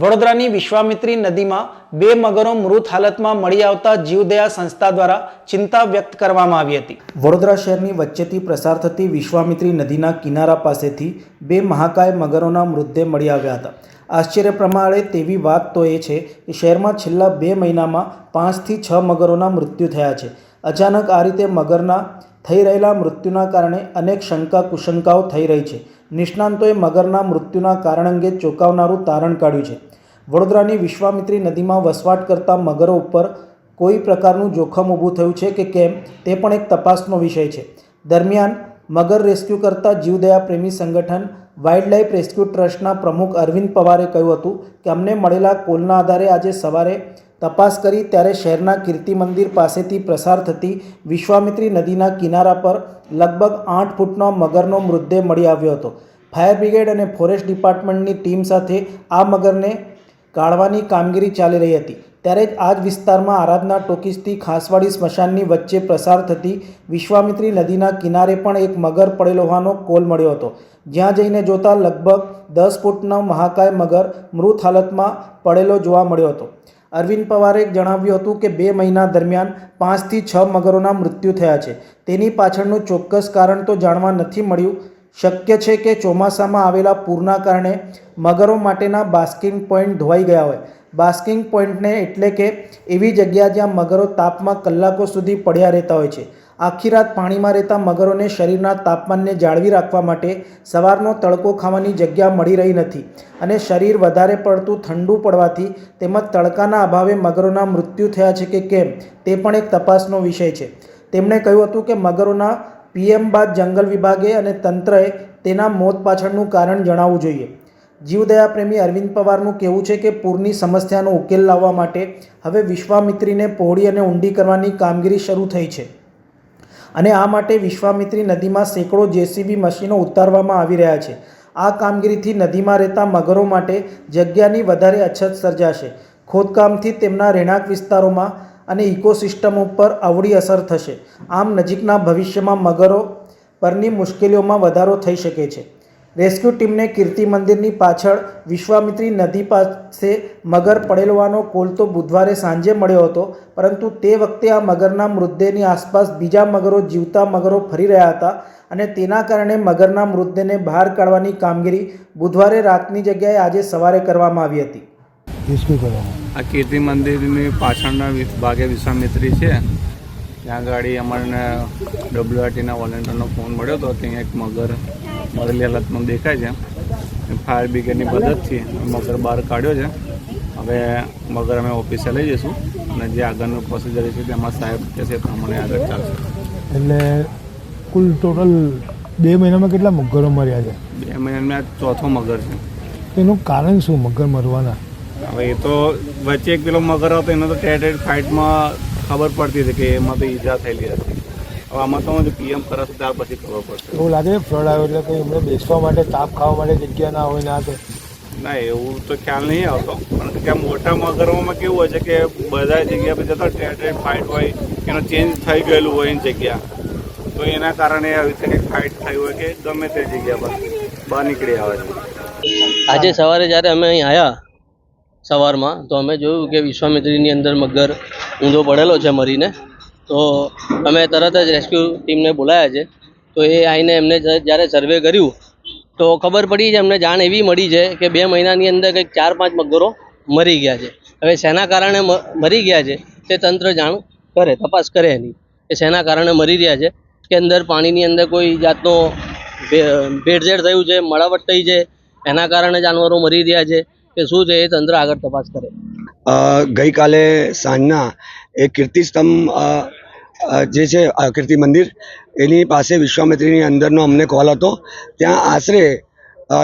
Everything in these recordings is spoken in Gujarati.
વડોદરાની વિશ્વામિત્રી નદીમાં બે મગરો મૃત હાલતમાં મળી આવતા જીવદયા સંસ્થા દ્વારા ચિંતા વ્યક્ત કરવામાં આવી હતી. વડોદરા શહેરની વચ્ચેથી પ્રસાર થતી વિશ્વામિત્રી નદીના કિનારા પાસેથી બે મહાકાય મગરોના મૃતદેહ મળી આવ્યા હતા. આશ્ચર્ય પ્રમાણે તેવી વાત તો એ છે કે શહેરમાં છેલ્લા બે મહિનામાં પાંચથી છ મગરોના મૃત્યુ થયા છે. અચાનક આ રીતે મગરના થઈ રહેલા મૃત્યુના કારણે અનેક શંકા કુશંકાઓ થઈ રહી છે. નિષ્ણાંતોએ મગરના મૃત્યુના કારણ અંગે ચોંકાવનારું તારણ કાઢ્યું છે. વડોદરાની વિશ્વામિત્રી નદીમાં વસવાટ કરતા મગરો ઉપર કોઈ પ્રકારનું જોખમ ઊભું થયું છે કે કેમ તે પણ એક તપાસનો વિષય છે. દરમિયાન મગર રેસ્ક્યુ કરતા જીવદયા પ્રેમી સંગઠન વાઇલ્ડલાઇફ રેસ્ક્યુ ટ્રસ્ટના પ્રમુખ અરવિંદ પવારે કહ્યું હતું કે અમને મળેલા કોલના આધારે આજે સવારે તપાસ કરી ત્યારે શહેરના કીર્તિ મંદિર પાસેથી પ્રસાર થતી વિશ્વામિત્રી નદીના કિનારા પર લગભગ આઠ ફૂટનો મગરનો મૃતદેહ મળી આવ્યો હતો. ફાયર બ્રિગેડ અને ફોરેસ્ટ ડિપાર્ટમેન્ટની ટીમ સાથે આ મગરને કાઢવાની કામગીરી ચાલી રહી હતી. ત્યારે જ આ જ વિસ્તારમાં આરાધના ટોકીસથી ખાસવાડી સ્મશાનની વચ્ચે પ્રસાર થતી વિશ્વામિત્રી નદીના કિનારે પણ એક મગર પડેલો હોવાનો કોલ મળ્યો હતો. જ્યાં જઈને જોતા લગભગ દસ ફૂટનો મહાકાય મગર મૃત હાલતમાં પડેલો જોવા મળ્યો હતો. અરવિંદ પવારે જણાવ્યું હતું કે બે મહિના દરમિયાન પાંચથી છ મગરોના મૃત્યુ થયા છે. તેની પાછળનું ચોક્કસ કારણ તો જાણવા નથી મળ્યું. શક્ય છે કે ચોમાસામાં આવેલા પૂરના કારણે મગરો માટેના બાસ્કિંગ પોઈન્ટ ધોવાઈ ગયા હોય. બાસ્કિંગ પોઈન્ટને એટલે કે એવી જગ્યા જ્યાં મગરો તાપમાં કલાકો સુધી પડ્યા રહેતા હોય છે. આખી રાત પાણીમાં રહેતા મગરોને શરીરના તાપમાનને જાળવી રાખવા માટે સવારનો તડકો ખાવાની જગ્યા મળી રહી નથી અને શરીર વધારે પડતું ઠંડુ પડવાથી તેમજ તડકાના અભાવે મગરોના મૃત્યુ થયા છે કે કેમ તે પણ એક તપાસનો વિષય છે. તેમણે કહ્યું હતું કે મગરોના પીએમ બાદ જંગલ વિભાગે અને તંત્રએ તેના મોત પાછળનું કારણ જણાવવું જોઈએ. જીવદયા પ્રેમી અરવિંદ પવારનું કહેવું છે કે પૂરની સમસ્યાનો ઉકેલ લાવવા માટે હવે વિશ્વામિત્રીને પહોળી અને ઊંડી કરવાની કામગીરી શરૂ થઈ છે. અને આ માટે વિશ્વામિત્રી નદીમાં સેંકડો જેસીબી મશીનો ઉતારવામાં આવી રહ્યા છે. આ કામગીરીથી નદીમાં રહેતા મગરો માટે જગ્યાની વધારે અછત સર્જાશે. ખોદકામથી તેમના રહેણાંક વિસ્તારોમાં અને ઇકોસિસ્ટમ ઉપર અવળી અસર થશે. આમ નજીકના ભવિષ્યમાં મગરો પરની મુશ્કેલીઓમાં વધારો થઈ શકે છે. રેસ્ક્યુ ટીમને કીર્તિ મંદિરની પાછળ વિશ્વામિત્રી નદી પાસે મગર પડેલો કોલતો કોલ તો બુધવારે સાંજે મળ્યો હતો પરંતુ તે વખતે આ મગરના મૃતદેહની આસપાસ બીજા મગરો જીવતા મગરો ફરી રહ્યા હતા અને તેના કારણે મગરના મૃતદેહને બહાર કાઢવાની કામગીરી બુધવારે રાતની જગ્યાએ આજે સવારે કરવામાં આવી હતી. આ કીર્તિ મંદિરની પાછળના ભાગે વિશ્વામિત્રી છે. ત્યાં ગાડી અમારને ડબ્લ્યુઆરટીના વોલેન્ટિયરનો ફોન મળ્યો હતો ત્યાં એક મગર મરેલી હાલતમાં દેખાય છે. ફાયર બ્રિગેડની મદદથી મગર બહાર કાઢ્યો છે. હવે મગર અમે ઓફિસે લઈ જઈશું અને જે આગળનું પ્રોસિજર છે તેમાં સાહેબ કહેશે પ્રમાણે આગળ ચાલશે. એટલે કુલ ટોટલ બે મહિનામાં કેટલા મગરો મર્યા છે? બે મહિનામાં આ ચોથો મગર છે. એનું કારણ શું મગર મરવાના? હવે એ તો વચ્ચે એક પેલો મગર હતો એનો તો ટેટ ફાઇટમાં ખબર પડતી હતી કે એમાં તો ઈજા થયેલી હતી. હવે આમાં તો પીએમ કરે તો ત્યાર પછી ખબર પડશે. એવું લાગે ફ્લડ આવ્યો એટલે કંઈ એમને બેસવા માટે તાપ ખાવા માટે જગ્યા ના હોય ના તો? ના એવું તો ખ્યાલ નહીં આવતો. પણ કે આ મોટા મગરોમાં કેવું હોય છે કે બધા જગ્યા પર જતા ટ્રેન ફાઇટ હોય એનો ચેન્જ થઈ ગયેલું હોય એની જગ્યા. તો એના કારણે આવી રીતે કંઈક ફાઇટ થઈ હોય કે ગમે તે જગ્યા પર બહાર નીકળી આવે છે. આજે સવારે જ્યારે અમે અહીં આવ્યા સવારમાં. તો અમે જોયું કે વિશ્વામિત્રીની અંદર મગર ઊંધો પડેલો છે મરીને. તો અમે તરત જ રેસ્ક્યુ ટીમને બોલાયા છે. તો એ આવીને એમને જ્યારે સર્વે કર્યું, તો ખબર પડી છે એમને જાણ એવી મળી છે કે બે મહિનાની અંદર કંઈક ચાર પાંચ મગરો મરી ગયા છે. હવે શેના કારણે મરી ગયા છે, તે તંત્ર જાણ કરે, તપાસ કરે એની. કે શેના કારણે મરી રહ્યા છે, કે અંદર પાણીની અંદર કોઈ જાતનો ભેળસેળ થયું છે, મળાવટ થઈ છે, એના કારણે જાનવરો મરી રહ્યા છે. કે શું છે એ તંત્ર આગળ તપાસ કરે. ગઈકાલે સાંજના એ કીર્તિસ્તંભ જે છે કીર્તિ મંદિર, એની પાસે વિશ્વામિત્રીની અંદરનો અમને કોલ હતો. ત્યાં આશરે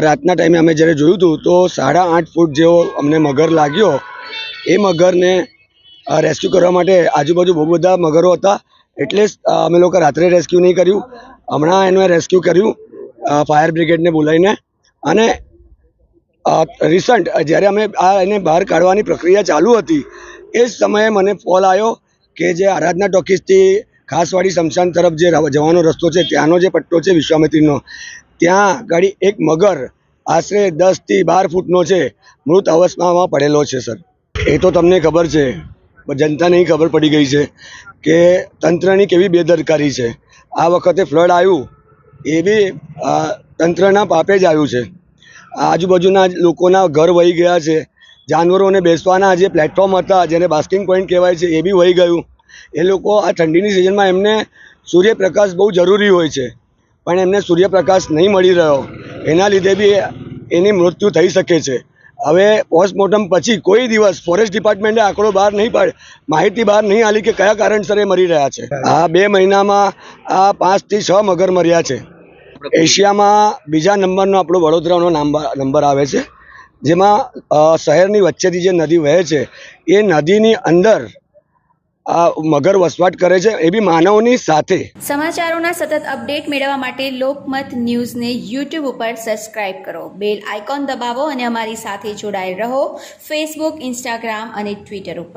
રાતના ટાઈમે અમે જ્યારે જોયું હતું, તો સાડા આઠ ફૂટ જેવો અમને મગર લાગ્યો. એ મગરને રેસ્ક્યુ કરવા માટે આજુબાજુ બહુ બધા મગરો હતા, એટલે અમે લોકો રાત્રે રેસ્ક્યુ નહીં કર્યું. હમણાં એનું રેસ્ક્યુ કર્યું ફાયર બ્રિગેડને બોલાવીને. અને રિસન્ટ જ્યારે અમે આ એને બહાર કાઢવાની પ્રક્રિયા ચાલુ હતી, એ જ સમયે મને કોલ આવ્યો કે જે આરાધના ટોકીસથી ખાસવાડી શમશાન તરફ જે જવાનો રસ્તો છે, ત્યાંનો જે પટ્ટો છે, વિશ્વામિત્રીનો, ત્યાં ગાડી એક મગર આશરે દસથી બાર ફૂટનો છે, મૃત અવસ્થામાં પડેલો છે સર એ તો તમને ખબર છે, જનતાને ખબર પડી ગઈ છે કે તંત્રની કેવી બેદરકારી છે. આ વખતે ફ્લડ આવ્યું, એ બી તંત્રના પાપે જ આવ્યું છે. આજુબાજુના લોકોના ઘર વહી ગયા છે. જાનવરોને બેસવાના જે પ્લેટફોર્મ હતા, જેને બાસ્કિંગ પોઈન્ટ કહેવાય છે, એ બી વહી ગયું. એ લોકો આ ઠંડીની સિઝનમાં એમને સૂર્યપ્રકાશ બહુ જરૂરી હોય છે. પણ એમને સૂર્યપ્રકાશ નહીં મળી રહ્યો. એના લીધે બી એની મૃત્યુ થઈ શકે છે. હવે પોસ્ટમોર્ટમ પછી કોઈ દિવસ ફોરેસ્ટ ડિપાર્ટમેન્ટે આંકડો બહાર નહીં પાડે. માહિતી બહાર નહીં આલી કે કયા કારણસર એ મરી રહ્યા છે. આ બે મહિનામાં આ પાંચથી છ મગર મર્યા છે. એશિયામાં બીજા નંબરનો આપણો વડોદરાનો નંબર નંબર આવે છે. જેમાં શહેરની વચ્ચેથી જે નદી વહે છે એ નદીની અંદર આ મગર વસવાટ કરે છે એ બી માનવની સાથે. સમાચારોના સતત અપડેટ મેળવવા માટે લોકમત ન્યૂઝને યુટ્યુબ ઉપર સબસ્ક્રાઇબ કરો. બેલ આઇકોન દબાવો અને અમારી સાથે જોડાયેલ રહો ફેસબુક ઇન્સ્ટાગ્રામ અને ટ્વિટર ઉપર.